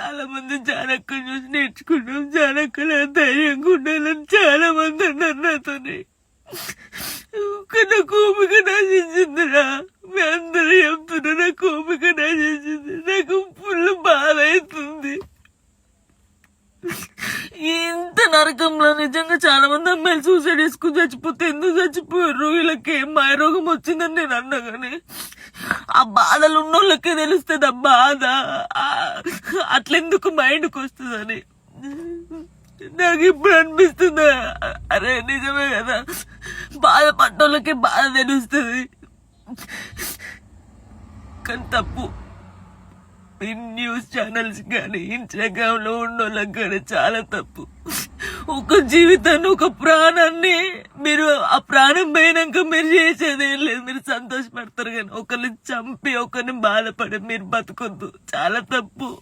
చాలా మంది జానక్క చూసి నేర్చుకున్నాం. జానక్కల ధైర్యంగా ఉండాలని చాలా మంది అన్నారు నాతోని. కానీ కోపిక నశించిందిరా. మీ అందరూ నరకంలో నిజంగా చాలా మంది అమ్మాయిలు సూసైడ్ చేసుకుని చచ్చిపోతే ఎందుకు చచ్చిపోయారు? వీళ్ళకి ఏం మాయరోగం వచ్చిందని నేను అన్నగానే ఆ బాధలు ఉన్న వాళ్ళకే తెలుస్తుంది ఆ బాధ. అట్లెందుకు మైండ్కి వస్తుందని. నాకు ఇప్పుడు అనిపిస్తుంది. అరే నిజమే కదా. బాధపడ్డోళ్ళకి బాధ తెలుస్తుంది. కానీ తప్పు. ఈ న్యూస్ ఛానల్స్ కానీ ఇన్స్టాగ్రామ్లో ఉన్నోళ్ళకి ఉన్న వాళ్ళకి కానీ చాలా తప్పు. ఒక జీవితాన్ని ఒక ప్రాణాన్ని మీరు ఆ ప్రాణం పోయినాక మీరు చేసేది ఏం లేదు. మీరు సంతోషపడతారు కానీ ఒకరిని చంపి ఒకరిని బాధపడి మీరు బతకొద్దు. చాలా తప్పు.